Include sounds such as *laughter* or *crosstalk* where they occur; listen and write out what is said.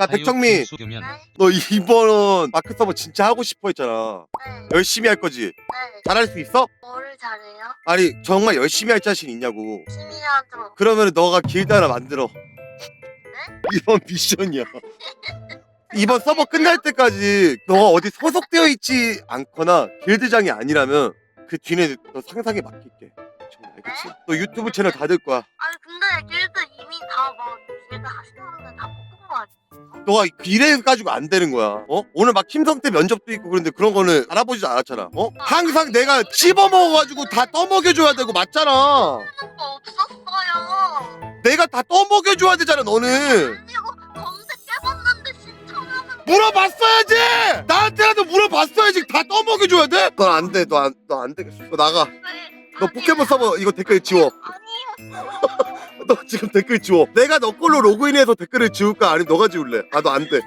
야 네. 너 이번 마크 서버 진짜 하고 싶어 했잖아 네. 열심히 할 거지 네. 잘할 수 있어? 뭐를 잘해요? 아니 정말 열심히 할 자신 있냐고 열심히 하죠. 그러면 너가 길드 하나 만들어 *laughs* 이번 미션이야 이번 서버 끝날 때까지 너가 어디 소속되어 있지 않거나 길드장이 아니라면 그 뒤에 너 상상에 맡길게 정말 알겠지? 너 유튜브 채널 닫을 거야 아니 근데 길드 이미 다막 길드 하시는데 다 뽑은 거 아니에요? 너가 이래 가지고 안 되는 거야. 어? 오늘 막 김성 태 면접도 있고 그런데 그런 거는 알아보지도 않았잖아. 어? 항상 내가 씹어 먹어가지고 다 떠먹여줘야 되고 맞잖아. 거 없었어요. 내가 다 떠먹여줘야 되잖아 너는. 아니고 검색해봤는데 신청하는 물어봤어야지. 나한테라도 물어봤어야지. 다 떠먹여줘야 돼? 넌 안 돼. 너안너안 되겠어. 너 나가. 왜? 너 포켓몬 서버 이거 댓글 지워. 아니요. 너 지금 댓글 지워. 내가 너 걸로 로그인해서 댓글을 지울까 아니면 너가 지울래? 아 너 안 돼.